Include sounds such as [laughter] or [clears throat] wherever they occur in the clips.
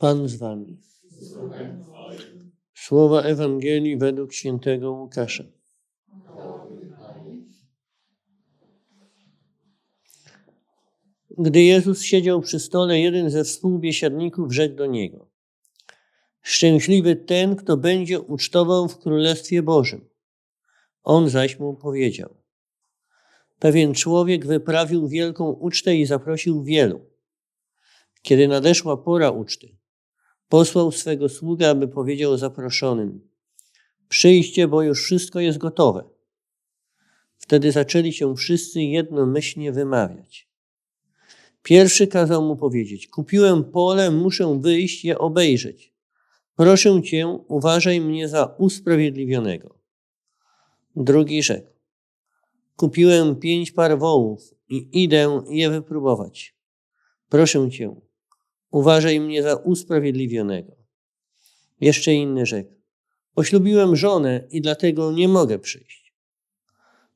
Pan z wami. Słowa Ewangelii według świętego Łukasza. Gdy Jezus siedział przy stole, jeden ze współbiesiadników rzekł do niego: Szczęśliwy ten, kto będzie ucztował w Królestwie Bożym. On zaś mu powiedział: Pewien człowiek wyprawił wielką ucztę i zaprosił wielu. Kiedy nadeszła pora uczty, posłał swego sługę, aby powiedział zaproszonym: Przyjście, bo już wszystko jest gotowe. Wtedy zaczęli się wszyscy jednomyślnie wymawiać. Pierwszy kazał mu powiedzieć: Kupiłem pole, muszę wyjść je obejrzeć. Proszę cię, uważaj mnie za usprawiedliwionego. Drugi rzekł: Kupiłem pięć par wołów i idę je wypróbować. Proszę cię, uważaj mnie za usprawiedliwionego. Jeszcze inny rzekł: Poślubiłem żonę i dlatego nie mogę przyjść.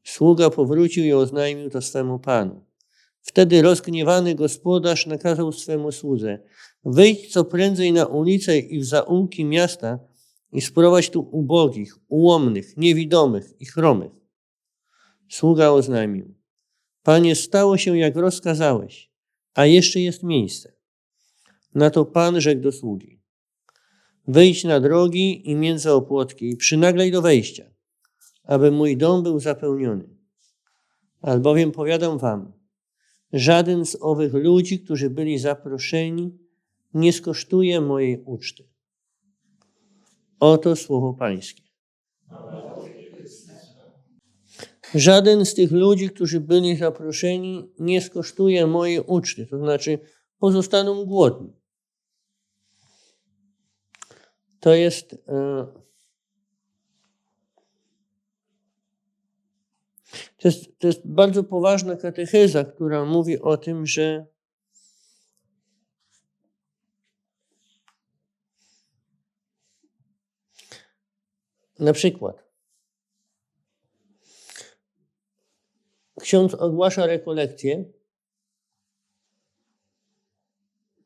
Sługa powrócił i oznajmił to swemu panu. Wtedy rozgniewany gospodarz nakazał swemu słudze: Wyjdź co prędzej na ulicę i w zaułki miasta i sprowadź tu ubogich, ułomnych, niewidomych i chromych. Sługa oznajmił: Panie, stało się jak rozkazałeś, a jeszcze jest miejsce. Na to pan rzekł do sługi: Wyjdź na drogi i między opłotki i przynaglej do wejścia, aby mój dom był zapełniony. Albowiem powiadam wam, żaden z owych ludzi, którzy byli zaproszeni, nie skosztuje mojej uczty. Oto słowo Pańskie. Żaden z tych ludzi, którzy byli zaproszeni, nie skosztuje mojej uczty, to znaczy pozostaną głodni. To jest. e, To jest, to jest bardzo poważna katecheza, która mówi o tym, że na przykład ksiądz ogłasza rekolekcję,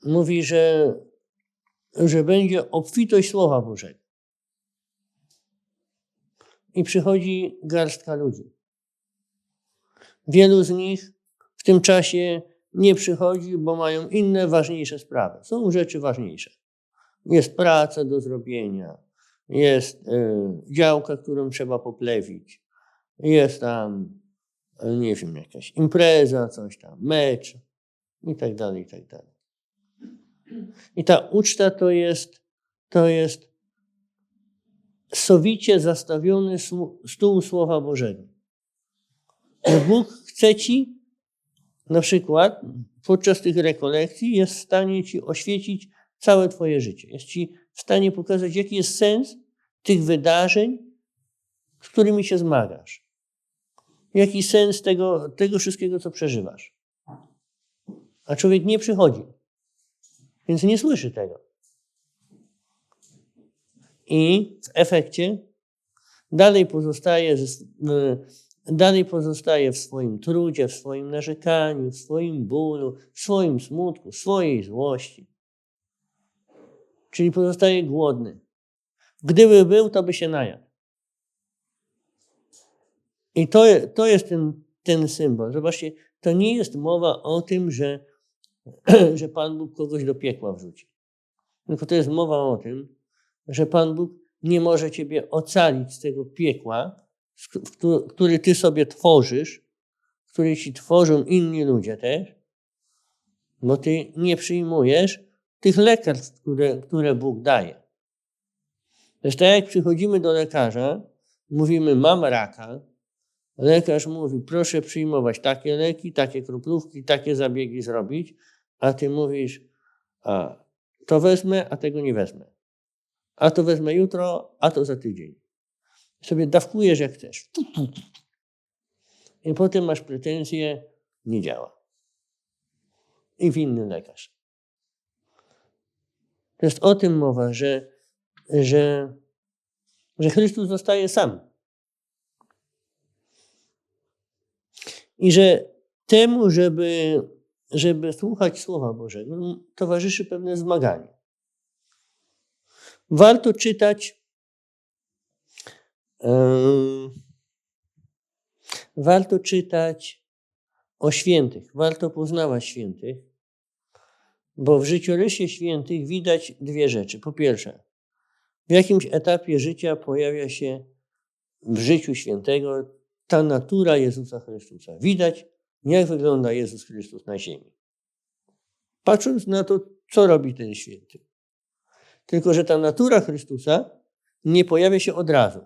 mówi, że, że będzie obfitość Słowa Bożego. I przychodzi garstka ludzi. Wielu z nich w tym czasie nie przychodzi, bo mają inne, ważniejsze sprawy. Są rzeczy ważniejsze. Jest praca do zrobienia, jest y, działka, którą trzeba poplewić, jest tam, y, nie wiem, jakaś impreza, coś tam, mecz i tak dalej, i tak dalej. I ta uczta to jest, to jest sowicie zastawiony stół Słowa Bożego. Bóg chce ci, na przykład podczas tych rekolekcji, jest w stanie ci oświecić całe Twoje życie. Jest ci w stanie pokazać, jaki jest sens tych wydarzeń, z którymi się zmagasz. Jaki sens tego, tego wszystkiego, co przeżywasz. A człowiek nie przychodzi, więc nie słyszy tego. I w efekcie dalej pozostaje dalej pozostaje w swoim trudzie, w swoim narzekaniu, w swoim bólu, w swoim smutku, w swojej złości. Czyli pozostaje głodny. Gdyby był, to by się najadł. I to, to jest ten, ten symbol. Zobaczcie, to nie jest mowa o tym, że, [clears throat] że Pan Bóg kogoś do piekła wrzuci. Tylko to jest mowa o tym, że Pan Bóg nie może ciebie ocalić z tego piekła, który ty sobie tworzysz, który ci tworzą inni ludzie też, bo ty nie przyjmujesz tych lekarstw, które, które Bóg daje. Zresztą jak przychodzimy do lekarza, mówimy, mam raka, lekarz mówi, proszę przyjmować takie leki, takie kroplówki, takie zabiegi zrobić, a ty mówisz, a to wezmę, a tego nie wezmę. A to wezmę jutro, a to za tydzień sobie dawkujesz jak chcesz. I potem masz pretensje, nie działa. I winny lekarz. To jest o tym mowa, że, że, że Chrystus zostaje sam. I że temu, żeby, żeby słuchać Słowa Bożego, towarzyszy pewne zmaganie. Warto czytać. em, warto czytać o świętych, warto poznawać świętych, bo w życiorysie świętych widać dwie rzeczy. Po pierwsze, w jakimś etapie życia pojawia się w życiu świętego ta natura Jezusa Chrystusa. Widać, jak wygląda Jezus Chrystus na ziemi. Patrząc na to, co robi ten święty. Tylko, że ta natura Chrystusa nie pojawia się od razu.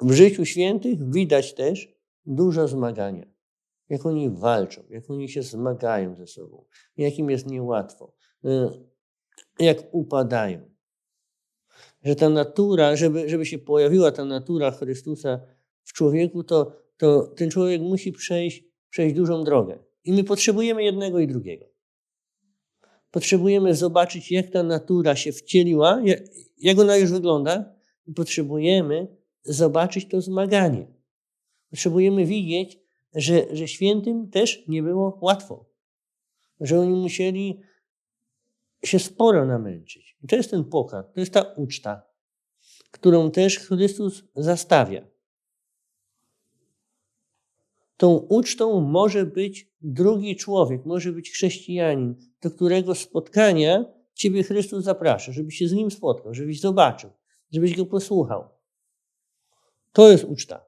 W życiu świętych widać też dużo zmagania. Jak oni walczą, jak oni się zmagają ze sobą, jak im jest niełatwo, y, jak upadają. Że ta natura, żeby, żeby się pojawiła ta natura Chrystusa w człowieku, to, to ten człowiek musi przejść, przejść dużą drogę. I my potrzebujemy jednego i drugiego. Potrzebujemy zobaczyć, jak ta natura się wcieliła, jak, ona już wygląda, i potrzebujemy zobaczyć to zmaganie. Potrzebujemy widzieć, że, że świętym też nie było łatwo. Że oni musieli się sporo namęczyć. I to jest ten pokarm, to jest ta uczta, którą też Chrystus zastawia. Tą ucztą może być drugi człowiek, może być chrześcijanin, do którego spotkania Ciebie Chrystus zaprasza, żebyś się z nim spotkał, żebyś zobaczył, żebyś go posłuchał. To jest uczta.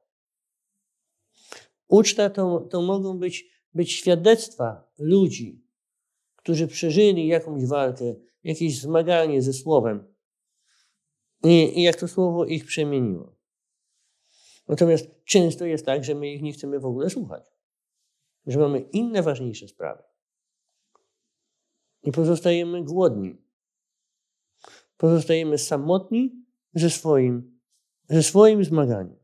Uczta to, to mogą być, być świadectwa ludzi, którzy przeżyli jakąś walkę, jakieś zmaganie ze Słowem i, i jak to Słowo ich przemieniło. Natomiast często jest tak, że my ich nie chcemy w ogóle słuchać, że mamy inne ważniejsze sprawy. I pozostajemy głodni. Pozostajemy samotni ze swoim, ze swoim zmaganiem.